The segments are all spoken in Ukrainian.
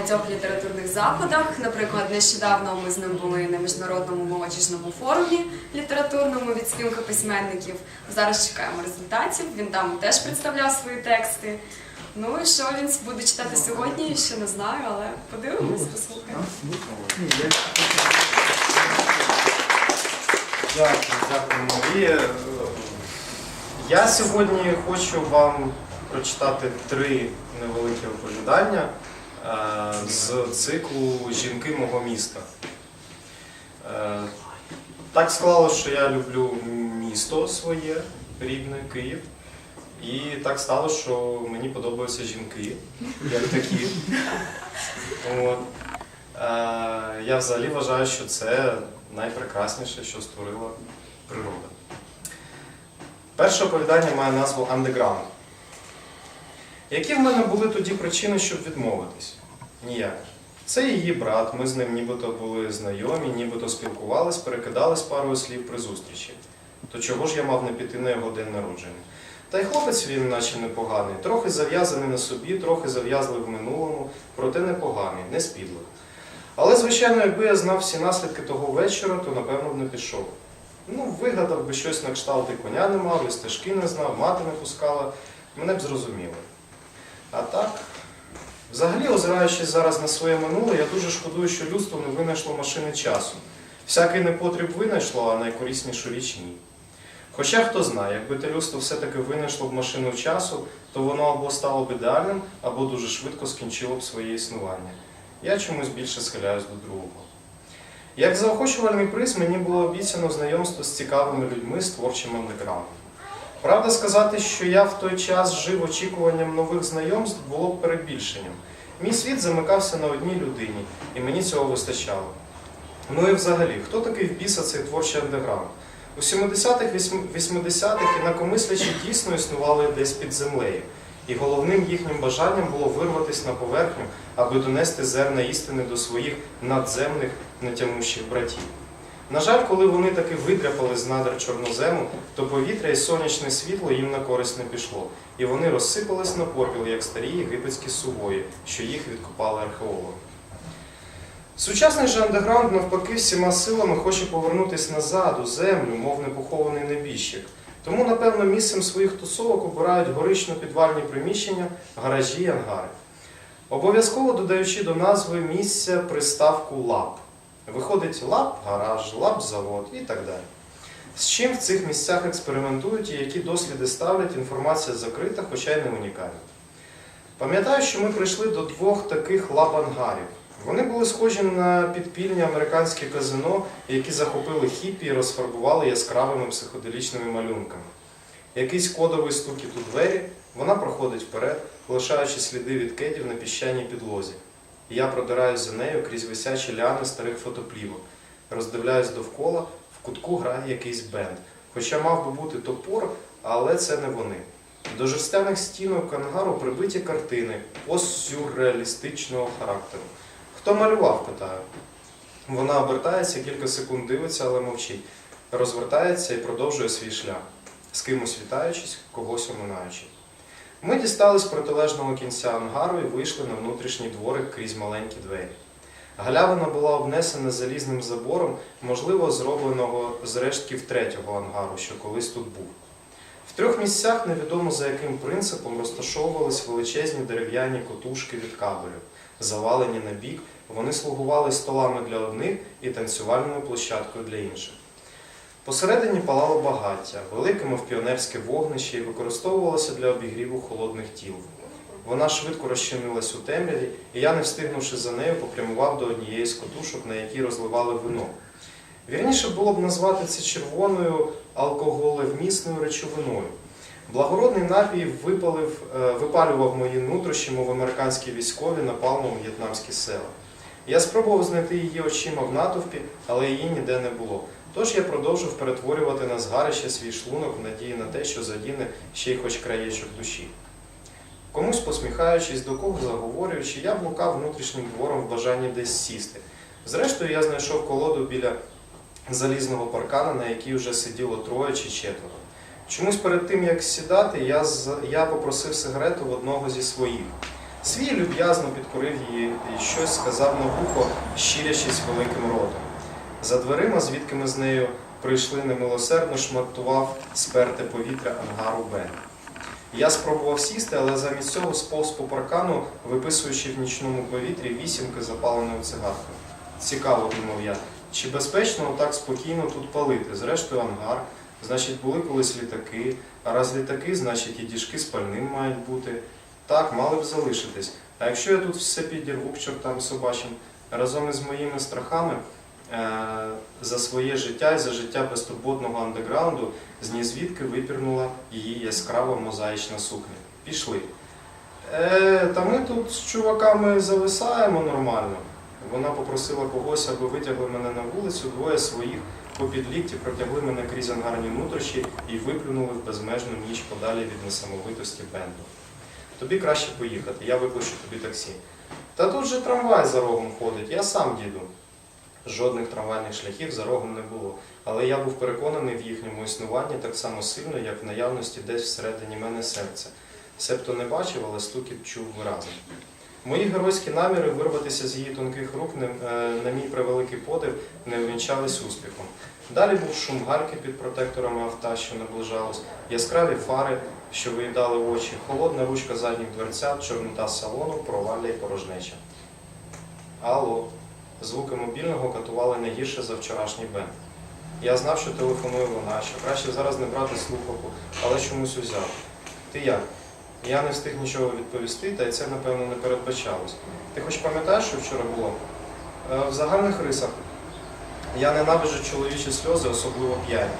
багатьох літературних заходах. Наприклад, нещодавно ми з ним були на міжнародному молодіжному форумі літературному від спілки письменників. Зараз чекаємо результатів. Він там теж представляв свої тексти. Ну і що він буде читати сьогодні, ще не знаю, але подивимось, послухаємо. Дякую, дякую, Марія. Я сьогодні хочу вам прочитати три невеликі оповідання з циклу Жінки мого міста. Е, Так склалося, що я люблю місто своє, рідне, Київ. І так сталося, що мені подобаються жінки, як такі. От. Е, Я взагалі вважаю, що це найпрекрасніше, що створила природа. Перше оповідання має назву Underground. Які в мене були тоді причини, щоб відмовитись? Ніяк. Це її брат, ми з ним нібито були знайомі, нібито спілкувались, перекидались парою слів при зустрічі. То чого ж я мав не піти на його день народження? Та й хлопець він, наче непоганий, трохи зав'язаний на собі, трохи зав'язливий в минулому, проте непоганий, не спідлий. Але, звичайно, якби я знав всі наслідки того вечора, то напевно б не пішов. Ну, вигадав би щось на кшталт і коня не мав, і стежки не знав, мати не пускала, мене б зрозуміли. А так, взагалі, озираючись зараз на своє минуле, я дуже шкодую, що людство не винайшло машини часу. Всякий непотріб винайшло, а найкориснішу річ ні. Хоча хто знає, якби те людство все-таки винайшло б машину часу, то воно або стало б ідеальним, або дуже швидко скінчило б своє існування. Я чомусь більше схиляюсь до другого. Як заохочувальний приз мені було обіцяно знайомство з цікавими людьми з творчим андеграундом. Правда сказати, що я в той час жив очікуванням нових знайомств, було б перебільшенням. Мій світ замикався на одній людині, і мені цього вистачало. Ну і взагалі, хто такий в біса цей творчий андеграунд? У 70-х, 80-х інакомислячі дійсно існували десь під землею, і головним їхнім бажанням було вирватися на поверхню, аби донести зерна істини до своїх надземних нетямущих братів. На жаль, коли вони таки видряпали з надр чорнозему, то повітря і сонячне світло їм на користь не пішло, і вони розсипались на попіл, як старі єгипетські сувої, що їх відкопали археологи. Сучасний же андеграунд навпаки всіма силами хоче повернутися назад у землю, мов непохований небіжчик. Тому, напевно, місцем своїх тусовок обирають горично-підвальні приміщення, гаражі й ангари. Обов'язково додаючи до назви місця приставку лаб. Виходить лаб, гараж, лаб, завод і так далі. З чим в цих місцях експериментують і які досліди ставлять, інформація закрита, хоча й не унікальна. Пам'ятаю, що ми прийшли до двох таких лаб-ангарів. Вони були схожі на підпільні американські казино, які захопили хіпі і розфарбували яскравими психоделічними малюнками. Якийсь кодовий стукіт у двері, вона проходить вперед, лишаючи сліди від кедів на піщаній підлозі. І я продираюсь за нею крізь висячі ляни старих фотоплівок. Роздивляюсь довкола, в кутку грає якийсь бенд. Хоча мав би бути топор, але це не вони. До жерстяних стінок ангару прибиті картини постсюрреалістичного характеру. Хто малював, питаю. Вона обертається, кілька секунд дивиться, але мовчить. Розвертається і продовжує свій шлях, з кимось вітаючись, когось оминаючи. Ми дістались протилежного кінця ангару і вийшли на внутрішній дворик крізь маленькі двері. Галявина була обнесена залізним забором, можливо, зробленого з рештків третього ангару, що колись тут був. В трьох місцях, невідомо за яким принципом, розташовувались величезні дерев'яні котушки від кабелю. Завалені на бік, вони слугували столами для одних і танцювальною площадкою для інших. Посередині палало багаття, велике, мов піонерське вогнище, і використовувалося для обігріву холодних тіл. Вона швидко розчинилась у темряві, і я, не встигнувши за нею, попрямував до однієї з котушок, на якій розливали вино. Вірніше було б назвати це червоною алкоголевмісною речовиною. Благородний напій випалив, е, випалював мої нутрощі, мов американські військові напалмом в'єтнамські села. Я спробував знайти її очима в натовпі, але її ніде не було. Тож я продовжив перетворювати на згарище свій шлунок в надії на те, що задіне ще й хоч краєчок душі. Комусь посміхаючись, до кого заговорюючи, я блукав внутрішнім двором в бажанні десь сісти. Зрештою, я знайшов колоду біля залізного паркана, на якій вже сиділо троє чи четверо. Чомусь перед тим, як сідати, я, я попросив сигарету в одного зі своїх. Свій люб'язно підкорив її і щось сказав на вухо, щирячись великим ротом. За дверима, звідки ми з нею прийшли немилосердно, шматував сперте повітря ангару Бен. Я спробував сісти, але замість цього сповз по паркану, виписуючи в нічному повітрі вісімки запаленою цигаркою. Цікаво, думав я, чи безпечно отак спокійно тут палити? Зрештою, ангар, значить, були колись літаки, а раз літаки, значить і діжки з пальним мають бути. Так, мали б залишитись. А якщо я тут все підірву к чортам собачим, разом із моїми страхами за своє життя і за життя безтурботного андеграунду, з нізвідки випірнула її яскрава мозаїчна сукня. Пішли. Е, та ми тут з чуваками зависаємо нормально. Вона попросила когось, аби витягли мене на вулицю, двоє своїх попід лікті протягли мене крізь ангарні нутрощі і виплюнули в безмежну ніч подалі від несамовитості бенду. Тобі краще поїхати, я викличу тобі таксі. Та тут же трамвай за рогом ходить, я сам діду. Жодних трамвайних шляхів за рогом не було, але я був переконаний в їхньому існуванні так само сильно, як в наявності десь всередині мене серця. Себто не бачив, але стукіт чув виразно. Мої геройські наміри вирватися з її тонких рук, е, на мій превеликий подив, не увінчались успіхом. Далі був шум гальки під протекторами авто, що наближалось, яскраві фари, що виїдали очі, холодна ручка задніх дверцят, чорнота салону, провалля і порожнеча. Алло. Звуки мобільного катували не гірше за вчорашній бенд. Я знав, що телефонує вона, що краще зараз не брати слухавку, але чомусь узяв. Ти як? Я не встиг нічого відповісти, та й це, напевно, не передбачалось. Ти хоч пам'ятаєш, що вчора було? Е, В загальних рисах. Я ненавиджу чоловічі сльози, особливо п'яні.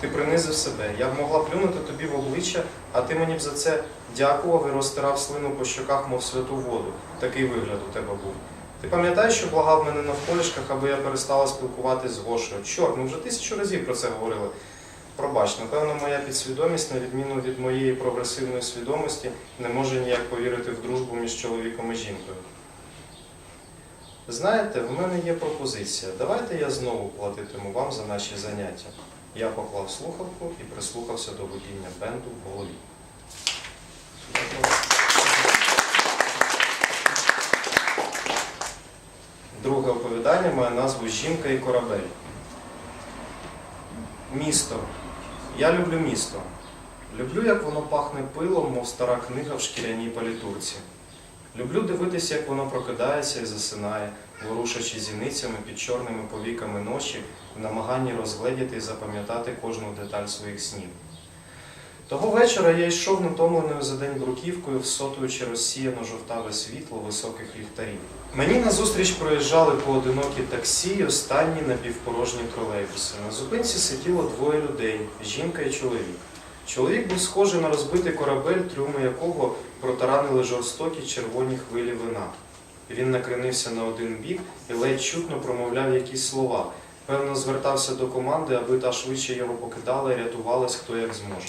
Ти принизив себе. Я б могла плюнути тобі в обличчя, а ти мені б за це дякував і розтирав слину по щоках, мов святу воду. Такий вигляд у тебе був. Ти пам'ятаєш, що благав мене навколішках, аби я перестала спілкуватись з Гошею? Чорт, ми вже тисячу разів про це говорили. Пробач, напевно, моя підсвідомість, на відміну від моєї прогресивної свідомості, не може ніяк повірити в дружбу між чоловіком і жінкою. Знаєте, в мене є пропозиція. Давайте я знову платитиму вам за наші заняття. Я поклав слухавку і прислухався до гудіння бенду в голові. Друге оповідання має назву Жінка і корабель. Місто. Я люблю місто. Люблю, як воно пахне пилом, мов стара книга в шкіряній палітурці. Люблю дивитися, як воно прокидається і засинає, ворушачи зіницями під чорними повіками ночі в намаганні розгледіти і запам'ятати кожну деталь своїх снів. Того вечора я йшов натомленою за день бруківкою, всотуючи розсіяно жовтаве світло високих ліхтарів. Мені назустріч проїжджали поодинокі таксі й останні напівпорожні тролейбуси. На зупинці сиділо двоє людей жінка і чоловік. Чоловік був схожий на розбитий корабель, трюми якого протаранили жорстокі червоні хвилі вина. Він накренився на один бік і ледь чутно промовляв якісь слова. Певно, звертався до команди, аби та швидше його покидала і рятувалась хто як зможе.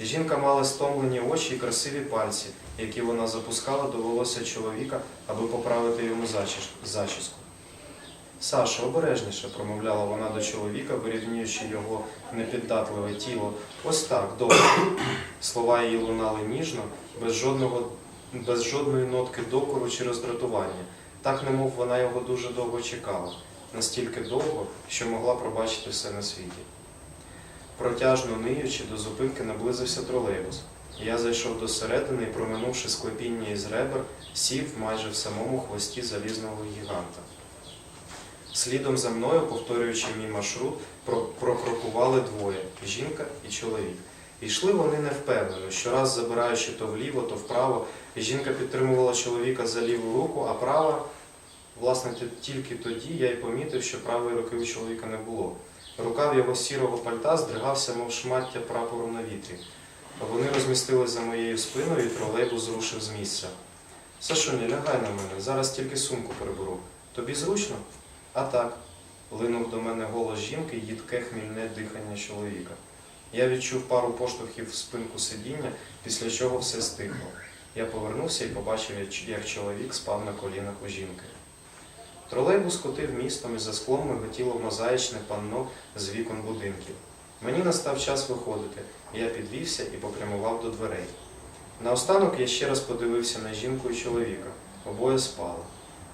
Жінка мала стомлені очі і красиві пальці, які вона запускала до волосся чоловіка, аби поправити йому зачіску. Сашо, обережніше, промовляла вона до чоловіка, вирівнюючи його непіддатливе тіло. Ось так, добре. Слова її лунали ніжно, без, жодного, без жодної нотки докору чи роздратування. Так, немов вона його дуже довго чекала, настільки довго, що могла пробачити все на світі. Протяжно ниючи, до зупинки наблизився тролейбус. Я зайшов до середини і, проминувши склепіння із ребер, сів майже в самому хвості залізного гіганта. Слідом за мною, повторюючи мій маршрут, прокрокували двоє жінка і чоловік. Йшли вони невпевнено, щораз забираючи то вліво, то вправо, і жінка підтримувала чоловіка за ліву руку, а права, власне, тільки тоді я й помітив, що правої руки у чоловіка не було. Рукав його сірого пальта здригався, мов шмаття прапору на вітрі. Вони розмістились за моєю спиною, і тролейбус зрушив з місця. Сашуня, лягай на мене, зараз тільки сумку переберу. Тобі зручно? А так. Линув до мене голос жінки і їдке хмільне дихання чоловіка. Я відчув пару поштовхів в спинку сидіння, після чого все стихло. Я повернувся і побачив, як чоловік спав на колінах у жінки. Тролейбус котив містом і за склом миготіло мозаїчне панно з вікон будинків. Мені настав час виходити. Я підвівся і попрямував до дверей. Наостанок я ще раз подивився на жінку і чоловіка. Обоє спали.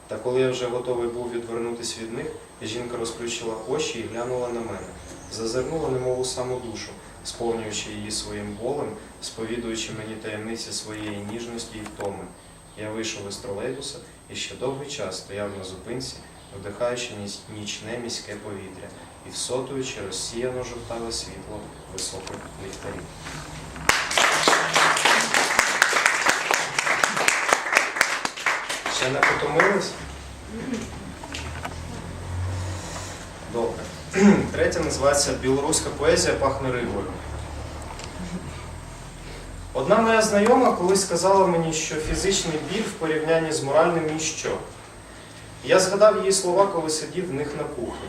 Та коли я вже готовий був відвернутися від них, жінка розплющила очі і глянула на мене. Зазирнула немов у саму душу, сповнюючи її своїм болем, сповідуючи мені таємниці своєї ніжності і втоми. Я вийшов із тролейбуса і ще довгий час стояв на зупинці, вдихаючи нічне міське повітря і всотуючи розсіяно жовтаве світло високих ліхтарів. Ще не потомились? Добре. Третя називається Білоруська поезія пахне рибою. Одна моя знайома колись сказала мені, що фізичний біль в порівнянні з моральним ніщо. Я згадав її слова, коли сидів в них на кухні.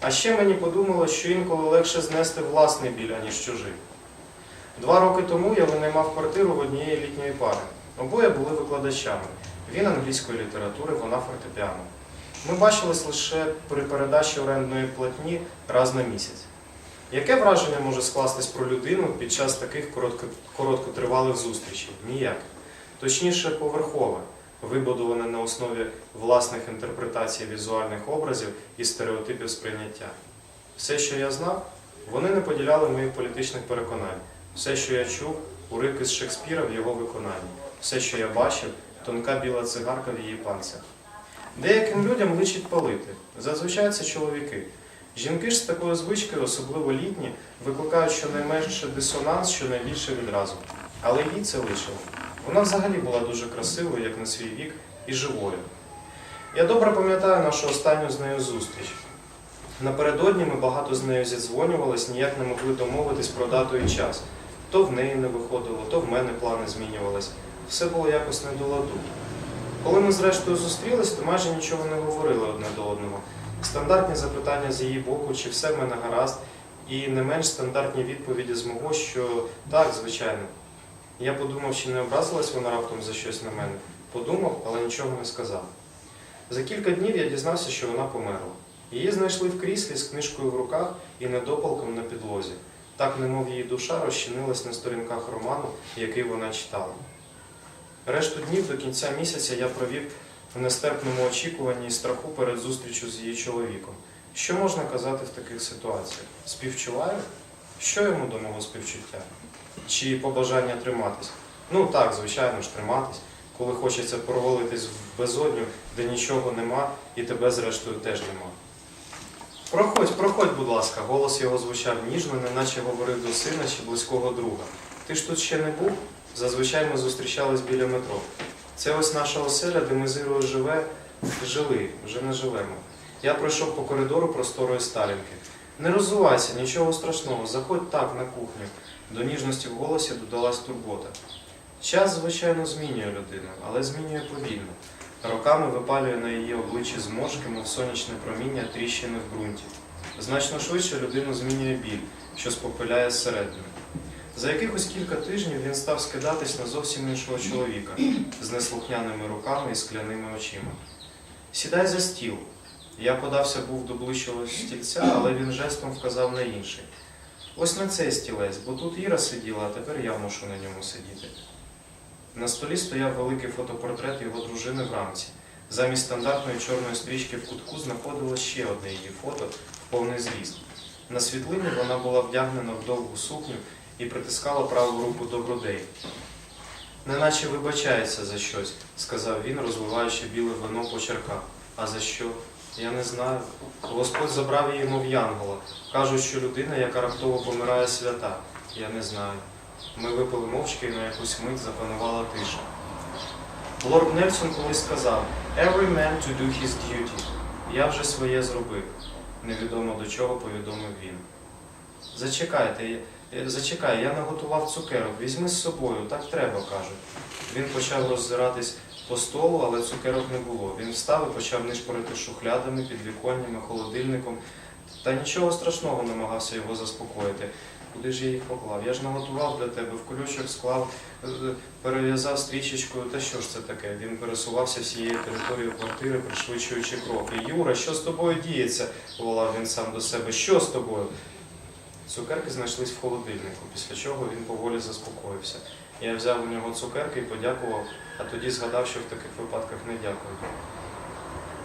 А ще мені подумалось, що інколи легше знести власний біль, аніж чужий. Два роки тому я винаймав квартиру в однієї літньої пари. Обоє були викладачами. Він англійської літератури, вона фортепіано. Ми бачились лише при передачі орендної платні раз на місяць. Яке враження може скластись про людину під час таких коротко- короткотривалих зустрічей? Ніяке. Точніше, поверхове, вибудоване на основі власних інтерпретацій візуальних образів і стереотипів сприйняття. Все, що я знав, вони не поділяли моїх політичних переконань. Все, що я чув, уривки з Шекспіра в його виконанні. Все, що я бачив, тонка біла цигарка в її панцях. Деяким людям личить палити. Зазвичай це чоловіки. Жінки ж з такою звичкою, особливо літні, викликають щонайменше дисонанс, щонайбільше відразу. Але їй це лишило. Вона взагалі була дуже красивою, як на свій вік, і живою. Я добре пам'ятаю нашу останню з нею зустріч. Напередодні ми багато з нею зідзвонювались, ніяк не могли домовитись про дату і час. То в неї не виходило, то в мене плани змінювались. Все було якось не до ладу. Коли ми зрештою зустрілись, то майже нічого не говорили одне до одного. Стандартні запитання з її боку, чи все в мене гаразд, і не менш стандартні відповіді з мого, що так, звичайно. Я подумав, чи не образилась вона раптом за щось на мене. Подумав, але нічого не сказав. За кілька днів я дізнався, що вона померла. Її знайшли в кріслі з книжкою в руках і недопалком на підлозі. Так, немов її душа розчинилась на сторінках роману, який вона читала. Решту днів до кінця місяця я провів в нестерпному очікуванні і страху перед зустрічю з її чоловіком. Що можна казати в таких ситуаціях? Співчуваю? Що йому до мого співчуття? Чи побажання триматись? Ну так, звичайно ж, триматись, коли хочеться провалитись в безодню, де нічого нема, і тебе зрештою теж нема. Проходь, проходь, будь ласка, голос його звучав ніжно, неначе говорив до сина чи близького друга. Ти ж тут ще не був? Зазвичай ми зустрічались біля метро. Це ось наша оселя, де ми з живе, жили, вже не живемо. Я пройшов по коридору просторої сталінки. Не роззувайся, нічого страшного, заходь так на кухню. До ніжності в голосі додалась турбота. Час, звичайно, змінює людину, але змінює повільно. Роками випалює на її обличчі зморшки, мов сонячне проміння тріщини в ґрунті. Значно швидше людину змінює біль, що спопиляє зсередини. За якихось кілька тижнів він став скидатись на зовсім іншого чоловіка з неслухняними руками і скляними очима. Сідай за стіл. Я подався був до ближчого стільця, але він жестом вказав на інший. Ось на цей стілець, бо тут Іра сиділа, а тепер я мушу на ньому сидіти. На столі стояв великий фотопортрет його дружини в рамці. Замість стандартної чорної стрічки в кутку знаходилось ще одне її фото в повний зріст. На світлині вона була вдягнена в довгу сукню і притискала праву руку до грудей. Неначе вибачається за щось, сказав він, розвиваючи біле вино по черках. А за що? Я не знаю. Господь забрав її, мов янгола. Кажуть, що людина, яка раптово помирає свята. Я не знаю. Ми випили мовчки і на якусь мить запанувала тиша. Лорд Нельсон колись сказав Every man to do his duty. Я вже своє зробив. Невідомо до чого повідомив він. Зачекайте, зачекай, я наготував цукерок, візьми з собою, так треба, кажуть. Він почав роззиратись по столу, але цукерок не було. Він встав і почав нишпорити шухлядами, підвіконнями, холодильником. Та нічого страшного намагався його заспокоїти. Куди ж я їх поклав? Я ж наготував для тебе, в колючок склав, е, перев'язав стрічечкою. Та що ж це таке? Він пересувався всією територією квартири, пришвидшуючи кроки. Юра, що з тобою діється? волав він сам до себе. Що з тобою? Цукерки знайшлись в холодильнику, після чого він поволі заспокоївся. Я взяв у нього цукерки і подякував, а тоді згадав, що в таких випадках не дякую.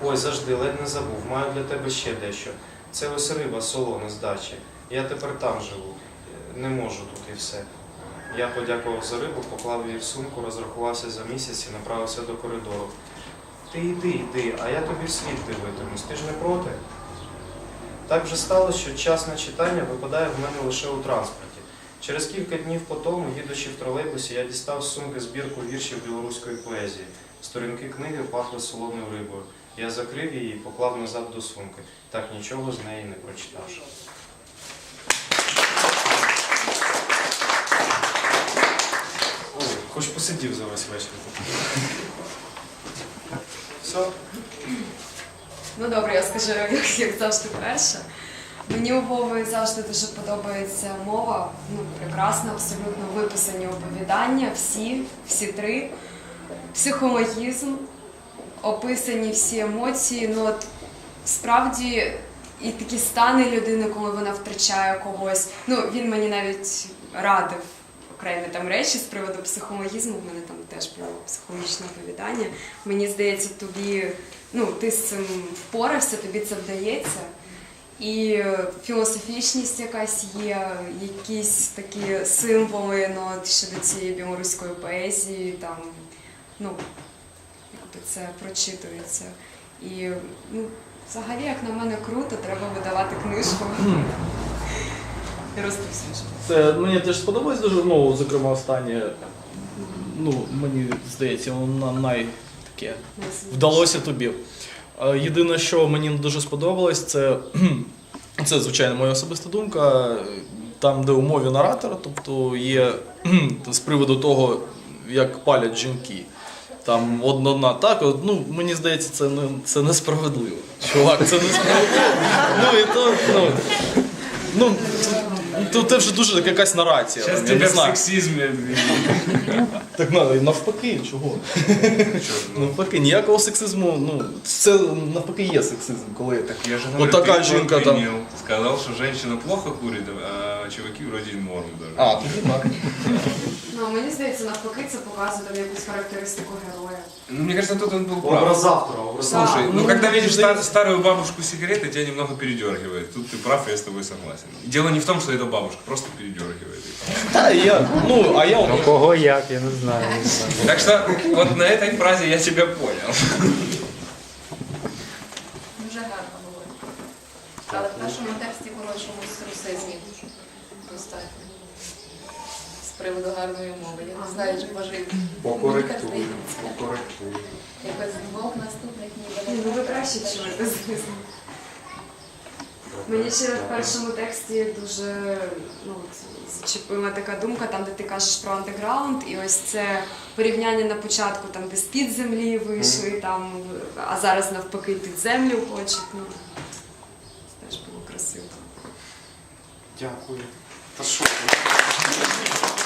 Ой, завжди, ледь не забув, маю для тебе ще дещо. Це ось риба солона з дачі. Я тепер там живу. Не можу тут і все. Я подякував за рибу, поклав її в сумку, розрахувався за місяць і направився до коридору. Ти йди, йди, а я тобі світ дивитимусь, ти ж не проти? Так вже сталося, що час на читання випадає в мене лише у транспорті. Через кілька днів по тому, їдучи в тролейбусі, я дістав з сумки збірку віршів білоруської поезії. Сторінки книги пахли солоною рибою. Я закрив її і поклав назад до сумки, так нічого з неї не прочитавши. Ой, хоч посидів за весь вечір. Все. Ну добре, я скажу, як, як завжди перше. Мені у Вови завжди дуже подобається мова. Ну, прекрасно, абсолютно виписані оповідання, всі, всі три. Психологізм, описані всі емоції. Ну от справді і такі стани людини, коли вона втрачає когось. Ну, він мені навіть радив окремі там речі з приводу психологізму. В мене там теж було психологічне оповідання. Мені здається, тобі ну, ти з цим впорався, тобі це вдається. І е, філософічність якась є, якісь такі символи ну, щодо цієї білоруської поезії, там, ну, якби це прочитується. І ну, взагалі, як на мене, круто, треба видавати книжку і. Це мені теж сподобалось дуже, ну, зокрема, останнє. Ну, мені здається, воно най таке вдалося тобі. Е, Єдине, що мені дуже сподобалось, це, це звичайно, моя особиста думка. Там, де у мові наратора, тобто є з приводу того, як палять жінки. Там одна так, ну мені здається, це не це несправедливо. Чувак, це несправедливо. Ну і то, ну. Ну, то, то вже дуже якась нарація. Зараз не в сексізмі. Так надо, навпаки, чого? Навпаки, ніякого сексизму, ну, це навпаки є сексизм, коли Так я же жінка там. Сказав, що жінка плохо курить, а чуваки вроде норм даже. А, тоді так. Ну, а мені здається, навпаки, це показує там якусь характеристику героя. Ну, мне кажется, тут он был прав. Образ автора, образ Да. Слушай, ну, Ну, когда видишь да. ста- старую бабушку сигареты, тебя немного передергивает. Тут ты прав, я с тобой согласен. Дело не в том, что это бабушка, просто передергивает. Та я, ну, а я Ну от, кого як, я не знаю. Не знаю. Так что вот на этой фразе я тебя понял. Достатньо. З приводу гарної мови. Я не знаю, чи пожив. Покоректую, покоректую. Якось двох наступних ніби Ну ви краще чуєте, звісно. Мені ще в першому тексті дуже ну, зачепила така думка, там, де ти кажеш про андеграунд, і ось це порівняння на початку, там, де з-під землі вийшли, там, а зараз навпаки під землю хочуть. Ну, це теж було красиво. Дякую. Та що? ви?